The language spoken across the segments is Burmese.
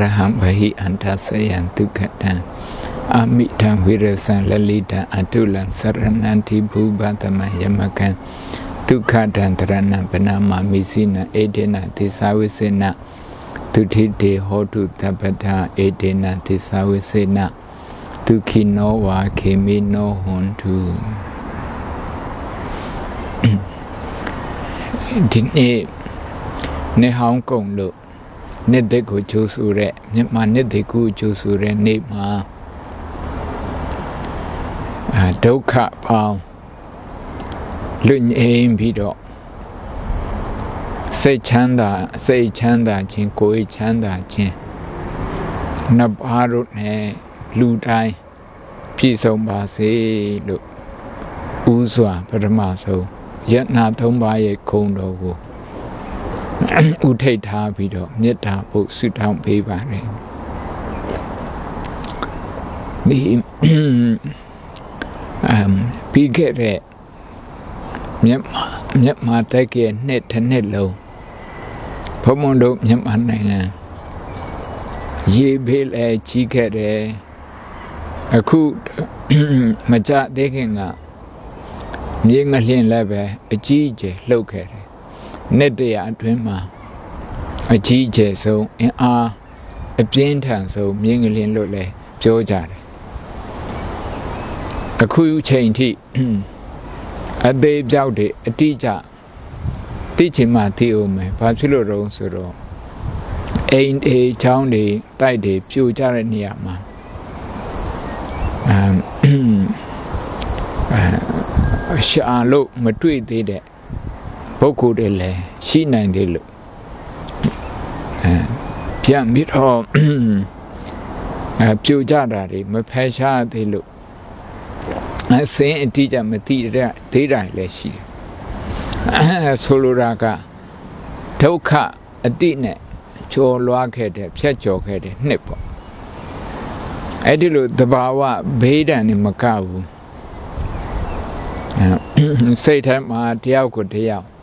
ရဟံဘဟိအန္တဆယံဒုက္ခတံအမိတံဝိရဇံလလိတံအတုလံသရဏံတိဘူပတမယမကံဒုက္ခတံတရဏံဗနာမမိစိနအေဒေနသစ္စာဝိစေနဒုတိတေဟောတုတပ္ပတအေဒေနသစ္စာဝိစေနဒုခိနောဝါခေမိနောဟွန်တုဒီနေ့နေဟောင်းကုန်လို့ နှစ်သက်ကိုကြိုးဆူတဲ့မြန်မာနှစ်သက်ကိုကြိုးဆူတဲ့နေ့မှာအာဒုက္ခပေါင်းလွတ်ငြိမ်းပြီးတော့စိတ်ချမ်းသာစိတ်ချမ်းသာခြင်းကိုယ်ချမ်းသာခြင်းနှစ်ပါးတို့နဲ့လူတိုင်းပြည့်စုံပါစေလို့ဥစွာပထမဆုံးယတနာသုံးပါးရဲ့ခုံတော်ကို ဥထိတ်ထားပြီးတော့မေတ္တာဖို့ဆုတောင်းပေးပါတယ်ဒီအမ်ပြီးခဲ့တဲ့မြန်မာမြန်မာတက်ကရဲ့နှစ်တစ်နှစ်လုံးဘုံမွန်တို့မြန်မာနိုင်ငံရေဘေးလဲကြီးခဲ့တယ်အခုမကြသေးခင်ကမြေငလျင်လည်းပဲအကြီးအကျယ်လှုပ်ခဲ့တယ် နှစ်တရာအတွင်းမှာအကြီးအကျယ်ဆုံးအင်အားအပြင်းထန်ဆုံးမြေငလျင်လို့လည်းပြောကြတယ်အခုချိန်ထိအသေးပြောက်တွေအတိအကျသိချင်မှသိအောင်မယ်ဘာဖြစ်လို့တော့ဆိုတော့အိမ်အေချောင်းတွေတိုက်တွေပြိုကျတဲ့နေရာမှာအမ်ရှာလို့မတွေ့သေးတဲ့ ပုဂ္ဂိုလ်တွေလည်းရှိနိုင်သေးလို့အဲပြန်ပြီးတော့အဲပြိုကျတာတွေမဖယ်ရှားသေးလို့အစင်းအတိအကျမသိတဲ့ဒေတာလည်းရှိတယ်အဲဆိုလိုတာကဒုက္ခအတိနဲ့ကျော်လွားခဲ့တဲ့ဖြတ်ကျော်ခဲ့တဲ့နှစ်ပေါ့အဲ့ဒီလိုသဘာဝဘေးဒဏ်နေမကဘူးစိတ်ထဲမှာတယောက်ကိုတယောက်အဲ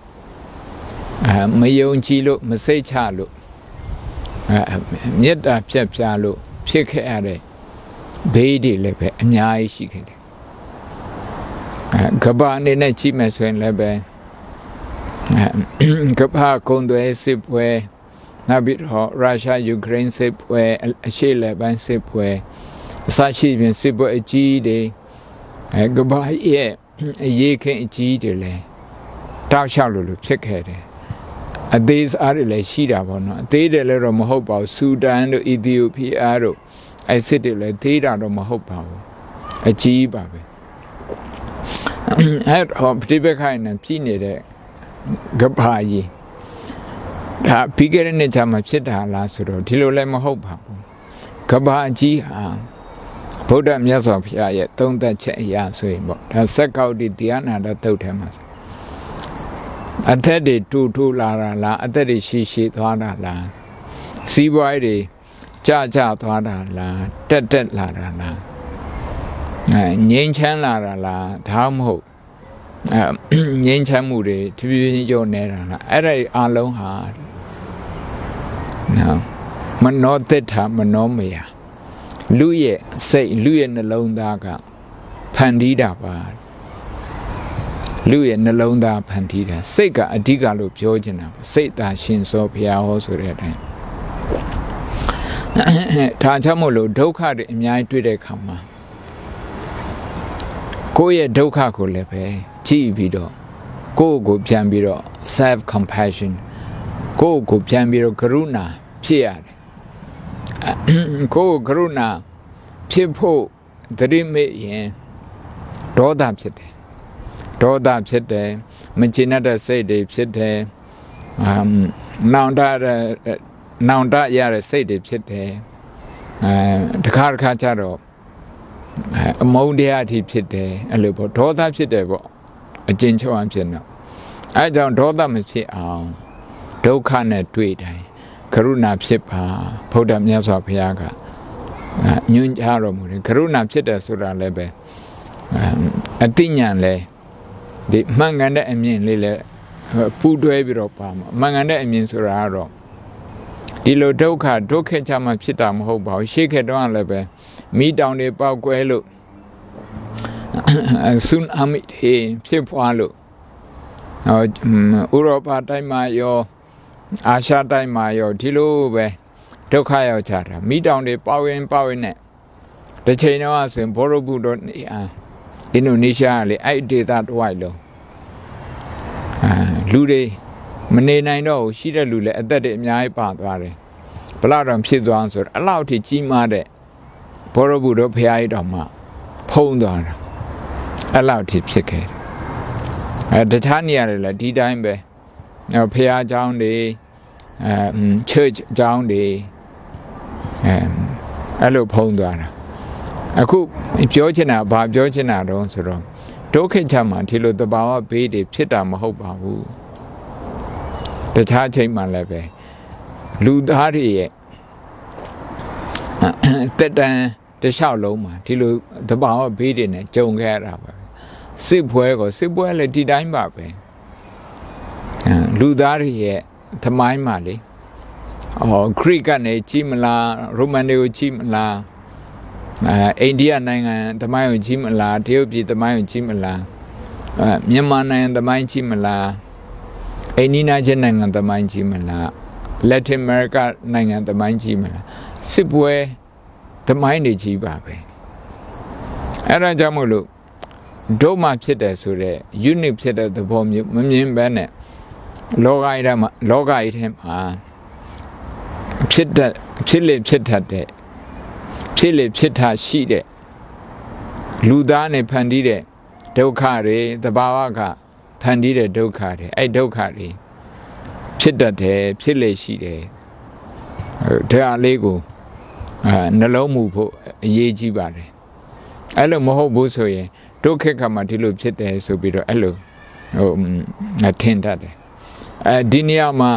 မယုံကြည်လို့မစိတ်ချလို့အဲမေတ္တာဖြတ်ဖြားလို့ဖြစ်ခဲ့ရတဲ့ဘေးတွေလည်းပဲအများကြီးရှိခဲ့တယ်အဲကပ္ပအနေနဲ့ကြည့်မယ်ဆိုရင်လည်းပဲအဲကပ္ပကုံတွေစစ်ပွဲနောက်ပြီးတော့ရုရှားယူကရိန်းစစ်ပွဲအရှေ့လက်ပိုင်းစစ်ပွဲအစရှိပြင်စစ်ပွဲအကြီးတွေအဲကပ္ပရဲ့အရေးခင်အကြီးတွေလည်းတောက်လျှောက်လို့လို့ဖြစ်ခဲ့တယ် အသေးစားတွေလည်းရှိတာပေါ့နော်အသေးတယ်လည်းတော့မဟုတ်ပါဘူးဆူဒန်တို့အီသီယိုးပီးယားတို့အဲစစ်တွေလည်းသေးတာတော့မဟုတ်ပါဘူးအကြီးပါပဲအဲ့တော့ပြိပခိုင်နဲ့ပြည်နေတဲ့ကဘာကြီးဒါပြီးခဲ့တဲ့နှစ်ချမှာဖြစ်တာလားဆိုတော့ဒီလိုလည်းမဟုတ်ပါဘူးကဘာကြီးဟာဗုဒ္ဓမြတ်စွာဘုရားရဲ့သုံးသက်ချက်အရာဆိုရင်ပေါ့ဒါစက်ကောက်ဒီတရားနာတော့တုတ်ထဲမှာ အသက်တွေတူတူလာတာလားအသက်တွေရှိရှိသွားတာလားစီးပွားတွေကြကြသွားတာလားတက်တက်လာတာလားအဲငြိမ်းချမ်းလာတာလားဒါမှမဟုတ်အဲငြိမ်းချမ်းမှုတွေတဖြည်းဖြည်းကျော်နေတာလားအဲ့ဒါအလုံးဟာနော်မနောတ္ထမနောမယလူရဲ့စိတ်လူရဲ့နှလုံးသားကဖန်တီးတာပါ လူရဲ့နှလုံးသားဖန်တီးတာစိတ်ကအဓိကလို့ပြောချင်တာပါစိတ်သာရှင်စောဘုရားဟောဆိုတဲ့အတိုင်းဒါကြောင့်မို့လို့ဒုက္ခတွေအများကြီးတွေ့တဲ့အခါမှာကိုယ့်ရဲ့ဒုက္ခကိုလည်းပဲကြည့်ပြီးတော့ကိုယ့်ကိုပြန်ပြီးတော့ self compassion ကိုယ့်ကိုပြန်ပြီးတော့ကရုဏာဖြစ်ရတယ်ကိုယ်ကရုဏာဖြစ်ဖို့တတိမေရင်ဒေါသဖြစ်တယ် ဒေါသဖြစ်တယ်မချင်တဲ့စိတ်တွေဖြစ်တယ်အမ်နောင်တနောင်တရတဲ့စိတ်တွေဖြစ်တယ်အဲတခါတခါကျတော့အမုန်းတရားအထိဖြစ်တယ်အဲ့လိုပေါ့ဒေါသဖြစ်တယ်ပေါ့အကျဉ်းချုပ်အောင်ဖြစ်တော့အဲကြောင့်ဒေါသမဖြစ်အောင်ဒုက္ခနဲ့တွေ့တိုင်းကရုဏာဖြစ်ပါဗုဒ္ဓမြတ်စွာဘုရားကညွှန်ကြားတော်မူတယ်ကရုဏာဖြစ်တယ်ဆိုတာလည်းပဲအတိညာလဲ ဒီမှန်ကန်တဲ့အမြင်လေးလဲပူတွဲပြီးတော့ပါမှာမှန်ကန်တဲ့အမြင်ဆိုတာကတော့ဒီလိုဒုက္ခဒုက္ခချမှဖြစ်တာမဟုတ်ပါဘူးရှေ့ခေတ်တော့လည်းပဲမိတောင်တွေပေါက်ကွဲလို့ဆွန်အမီတွေဖြစ်ပွားလို့ဟောဥရောပတိုင်းမှာရောအာရှတိုင်းမှာရောဒီလိုပဲဒုက္ခရောက်ကြတာမိတောင်တွေပေါက်ရင်ပေါက်ရင်နဲ့တစ်ချိန်တော့ဆိုရင်ဘောရဘူးတော့နေအာ အင်ဒိုနီးရှားကလေအဲ့ဒေသတစ်ဝိုက်လုံးအာလူတွေမနေနိုင်တော့ဘူးရှိတဲ့လူလည်းအသက်တွေအများကြီးပါသွားတယ်ဘလောက်တော့ဖြစ်သွားအောင်ဆိုတော့အဲ့လောက်ထိကြီးမားတဲ့ဘောရဘူးတော့ဖရားကြီးတော်မှဖုံးသွားတာအဲ့လောက်ထိဖြစ်ခဲ့တယ်အဲတခြားနေရာတွေလည်းဒီတိုင်းပဲအဲဖရားเจ้าတွေအဲ church အကြောင်းတွေအဲအဲ့လိုဖုံးသွားတာ အခုပြောချင်တာဘာပြောချင်တာတော့ဆိုတော့ဒုက္ခချမှာဒီလိုတဘာဝဘေးတွေဖြစ်တာမဟုတ်ပါဘူးတခြားချိန်မှလည်းပဲလူသားတွေရဲ့တက်တန်တလျှောက်လုံးမှာဒီလိုတဘာဝဘေးတွေနဲ့ကြုံခဲ့ရတာပဲစစ်ပွဲကိုစစ်ပွဲလည်းဒီတိုင်းပါပဲအဲလူသားတွေရဲ့သမိုင်းမှာလေအော်ဂရိကနေကြီးမလားရိုမန်တွေကိုကြီးမလား အဲအိန္ဒိယနိုင်ငံသမိုင်းကိုကြီးမလားတရုတ်ပြည်သမိုင်းကိုကြီးမလားအဲမြန်မာနိုင်ငံသမိုင်းကြီးမလားအိန္ဒိယချင်းနိုင်ငံသမိုင်းကြီးမလားလက်တင်အမေရိကနိုင်ငံသမိုင်းကြီးမလားစစ်ပွဲသမိုင်းတွေကြီးပါပဲအဲ့ဒါကြောင့်မို့လို့ဒုမှဖြစ်တယ်ဆိုတော့ unit ဖြစ်တဲ့သဘောမျိုးမမြင်ဘဲနဲ့လောကကြီးထဲမှာလောကကြီးထဲမှာဖြစ်တဲ့ဖြစ်လေဖြစ်တတ်တဲ့ ဖြစ်လေဖြစ်တာရှိတဲ့လူသားနဲ့ဖန်တီးတဲ့ဒုက္ခတွေသဘာဝကဖန်တီးတဲ့ဒုက္ခတွေအဲ့ဒုက္ခတွေဖြစ်တတ်တယ်ဖြစ်လေရှိတယ်ဒါအလေးကိုအာနှလုံးမူဖို့အရေးကြီးပါတယ်အဲ့လိုမဟုတ်ဘူးဆိုရင်ဒုက္ခကမှဒီလိုဖြစ်တယ်ဆိုပြီးတော့အဲ့လိုဟိုထင်တတ်တယ်အဲဒီနေရာမှာ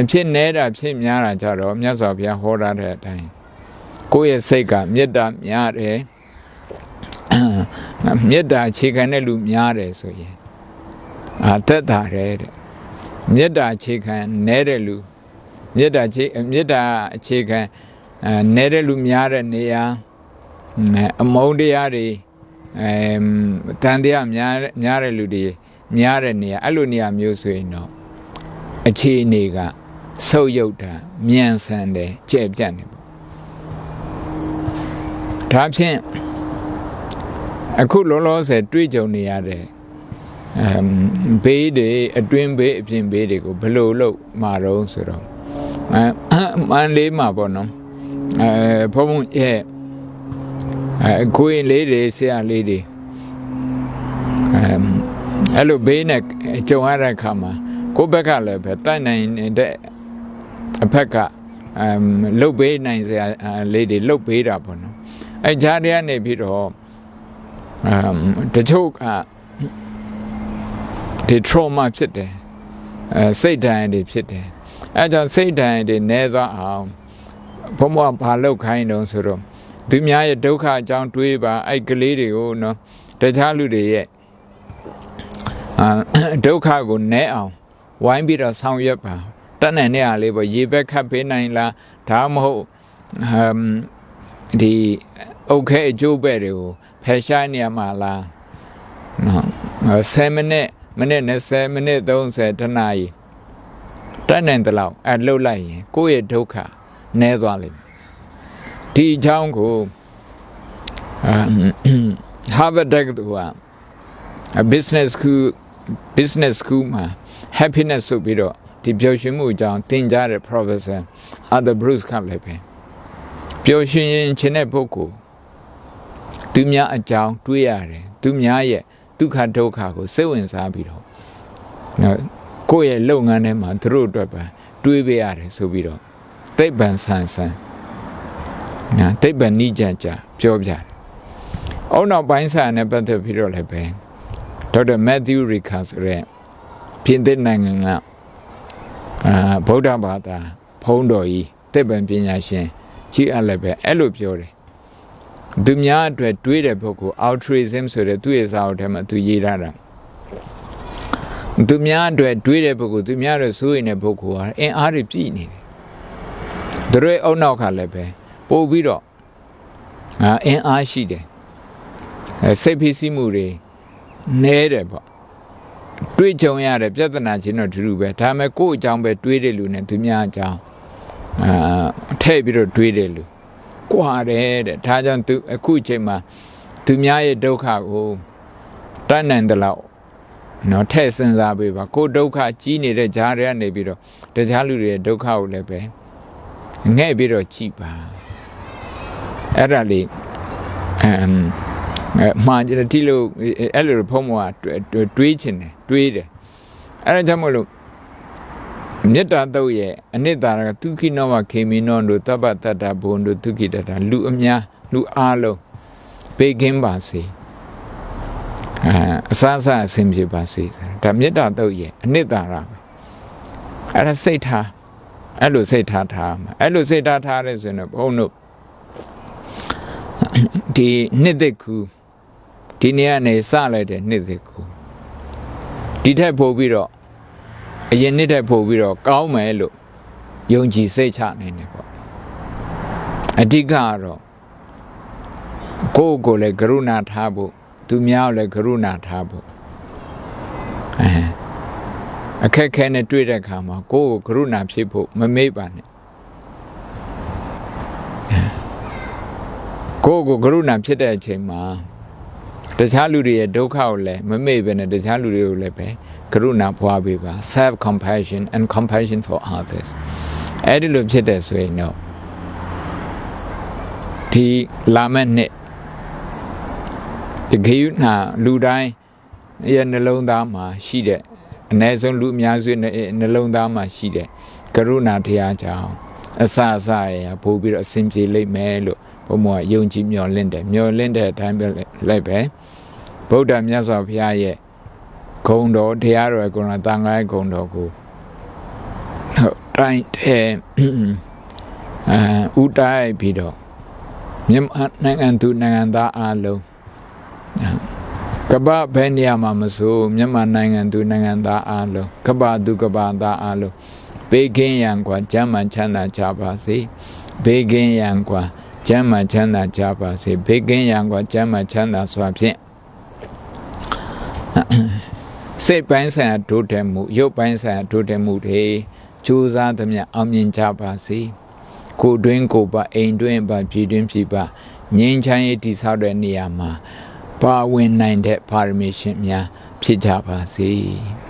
အဖြစ်နေတာဖြစ်များတာကြတော့မြတ်စွာဘုရားဟောထားတဲ့အတိုင်း ကိုယ့်ရဲ့စိတ်ကမေတ္တာများတယ်မေတ္တာအခြေခံတဲ့လူများတယ်ဆိုရင်အာသက်သာတယ်တဲ့မေတ္တာအခြေခံနေတဲ့လူမေတ္တာအခြေမေတ္တာအခြေခံအဲနေတဲ့လူများတဲ့နေရာအမုန်းတရားတွေအဲတန်တရားများများတဲ့လူတွေများတဲ့နေရာအဲ့လိုနေရာမျိုးဆိုရင်တော့အခြေအနေကဆုပ်ယုပ်တာမြန်ဆန်တယ်ကြဲ့ပြန့်တယ်ပေါ့ ဒါဖြင့်အခုလောလောဆယ်တွေ့ကြုံနေရတဲ့အမ်ဘေးတွေအတွင်းဘေးအပြင်ဘေးတွေကိုဘယ်လိုလုပ်မှာတော့ဆိုတော့အဲမန်လေးမှာပေါ့နော်အဲဘုံဘုံရဲ့အဲကိုရင်လေးတွေဆရာလေးတွေအဲအဲ့လိုဘေးနဲ့ကြုံရတဲ့အခါမှာကိုယ့်ဘက်ကလည်းပဲတိုက်နိုင်တဲ့အဖက်ကအမ်လုတ်ပေးနိုင်စရာလေးတွေလုတ်ပေးတာပေါ့နော် အဲကြားထဲကနေပြီးတော့အမ်တချို့ကဒီ trauma ဖြစ်တယ်အဲစိတ်ဒဏ်တွေဖြစ်တယ်အဲကြောင့်စိတ်ဒဏ်တွေနည်းသွားအောင်ဘုံဘဘာလောက်ခိုင်းတော့ဆိုတော့သူများရဲ့ဒုက္ခအကြောင်းတွေးပါအဲ့ကလေးတွေကိုနော်တခြားလူတွေရဲ့အာဒုက္ခကိုနည်းအောင်ဝိုင်းပြီးတော့ဆောင်ရွက်ပါတတ်နိုင်တဲ့အားလေးပေါ့ရေဘက်ခတ်ပေးနိုင်လားဒါမှမဟုတ်ဟမ်ဒီ အုတ်ခဲအကျိုးပဲ့တွေကိုဖယ်ရှားနေရမှာလားနော်10မိနစ်မိနစ်20မိနစ်30တနာရီတတ်နိုင်တဲ့လောက်အလှုပ်လိုက်ရင်ကိုယ့်ရဲ့ဒုက္ခနည်းသွားလိမ့်မယ်ဒီအကြောင်းကိုအာ Harvard တက္ကသိုလ်က business school business school မှာ happiness ဆိုပြီးတော့ဒီပျော်ရွှင်မှုအကြောင်းသင်ကြားတဲ့ professor Arthur Bruce ကလည်းပဲပျော်ရွှင်ရင်ခြင်းတဲ့ပုဂ္ဂိုလ် သူများအကြောင်းတွေးရတယ်သူများရဲ့ဒုက္ခဒုက္ခကိုစိတ်ဝင်စားပြီးတော့နော်ကိုယ့်ရဲ့လုပ်ငန်းထဲမှာသူတို့အတွက်ပါတွေးပေးရတယ်ဆိုပြီးတော့သိပ္ပံဆန်းဆန်းညာသိပ္ပံနိကြကြပြောပြတယ်။အုံနောက်ပိုင်းဆိုင်နဲ့ပတ်သက်ပြီးတော့လည်းပဲဒေါက်တာမက်သျူးရီခါဆိုတဲ့ပြင်သစ်နိုင်ငံကအာဗုဒ္ဓဘာသာဖုံးတော်ကြီးသိပ္ပံပညာရှင်ကြီးအပ်လည်းပဲအဲ့လိုပြောတယ်။ သူများအတွက်တွေးတဲ့ပုဂ္ဂိုလ် altruism ဆိုတဲ့သူ့ရဲ့စာအုပ်ထဲမှာသူရေးထားတာသူများအတွက်တွေးတဲ့ပုဂ္ဂိုလ်သူများအတွက်စိုးရိမ်တဲ့ပုဂ္ဂိုလ်ဟာအင်အားတွေပြည့်နေတယ်သူတို့ရဲ့အုံနောက်ကလည်းပဲပို့ပြီးတော့အာအင်းအားရှိတယ်အဲစိတ်ဖိစီးမှုတွေနဲတယ်ပေါ့တွေးကြုံရတဲ့ပြဿနာချင်းတော့တူတူပဲဒါပေမဲ့ကိုယ့်အကြောင်းပဲတွေးတဲ့လူနဲ့သူများအကြောင်းအာထည့်ပြီးတော့တွေးတဲ့လူ ကွာတယ်တဲ့ဒါကြောင့်သူအခုအချိန်မှာသူများရဲ့ဒုက္ခကိုတတ်နိုင်တယ်လို့နော်ထည့်စဉ်းစားပေးပါကိုယ်ဒုက္ခကြီးနေတဲ့ဂျားတွေကနေပြီးတော့တခြားလူတွေရဲ့ဒုက္ခကိုလည်းပဲငဲ့ပြီးတော့ကြည်ပါအဲ့ဒါလေးအမ်အဲမှားကြတယ်ဒီလိုအဲ့လိုဖုံးမောကတွေးချင်တယ်တွေးတယ်အဲ့ဒါကြောင့်မလို့ မေတ္တာတုတ်ရဲ့အနိတ္တာကဒုက္ခိနောမခေမီနောတို့တပ္ပတတ္တဘုံတို့ဒုက္ခိတတာလူအများလူအားလုံးဘေကင်းပါစေအဲအစအစအဆင်ပြေပါစေဒါမေတ္တာတုတ်ရဲ့အနိတ္တာရပဲအဲ့ဒါစိတ်ထားအဲ့လိုစိတ်ထားထားမှာအဲ့လိုစိတ်ထားထားရဲဆိုရင်တော့ဘုန်းတို့ဒီနှစ်သက်ကူဒီနေ့ကနေစလိုက်တဲ့နှစ်သက်ကူဒီထက်ပို့ပြီးတော့ အရင်နှစ်ထက်ပို့ပြီးတော့ကောင်းမယ်လို့ယုံကြည်စိတ်ချနိုင်တယ်ပေါ့အဓိကကတော့ကိုယ့်ကိုယ်လည်းကရုဏာထားဖို့သူများကိုလည်းကရုဏာထားဖို့အဲအခက်ခဲနဲ့တွေ့တဲ့အခါမှာကိုယ့်ကိုကရုဏာဖြစ်ဖို့မမေ့ပါနဲ့ကိုယ့်ကိုကရုဏာဖြစ်တဲ့အချိန်မှာတခြားလူတွေရဲ့ဒုက္ခကိုလည်းမမေ့ဘဲနဲ့တခြားလူတွေကိုလည်းပဲ ကရုဏာဖွာပေးပါ self compassion and compassion for others အဲ့ဒီလိုဖြစ်တဲ့ဆိုရင်တော့ဒီလာမယ့်နှစ်ဒီခေယနာလူတိုင်းရဲ့နှလုံးသားမှာရှိတဲ့အ ਨੇ ဆုံးလူအများစုနှလုံးသားမှာရှိတဲ့ကရုဏာတရားကြောင့်အစအစရပို့ပြီးတော့အစဉ်ပြေလိမ့်မယ်လို့ဘုံမောယုံကြည်မျှော်လင့်တယ်မျှော်လင့်တဲ့အတိုင်းပဲလိုက်ပဲဗုဒ္ဓမြတ်စွာဘုရားရဲ့ ဂုံတော်တရားတော်ကုဏတန်ခါးဂုံတော်ကိုဟုတ်တိုင်းအဲဥတိုင်းပြီးတော့မြန်မာနိုင်ငံသူနိုင်ငံသားအားလုံးကပ္ပဘယ်နေရာမှာမဆိုမြန်မာနိုင်ငံသူနိုင်ငံသားအားလုံးကပ္ပသူကပ္ပသားအားလုံးဘေးကင်းရန်ကွာကျမ်းမှချမ်းသာကြပါစေဘေးကင်းရန်ကွာကျမ်းမှချမ်းသာကြပါစေဘေးကင်းရန်ကွာကျမ်းမှချမ်းသာစွာဖြင့် စိတ်ပိုင်းဆိုင်ရာဒုတက်မှုရုပ်ပိုင်းဆိုင်ရာဒုတက်မှုတွေကြိုးစားသမျှအောင်မြင်ကြပါစေကိုတွင်းကိုပါအိမ်တွင်းပါပြည်တွင်းပြည်ပါငြိမ်းချမ်းရေးတည်ဆောက်တဲ့နေရာမှာပါဝင်နိုင်တဲ့ပါရမီရှင်များဖြစ်ကြပါစေ။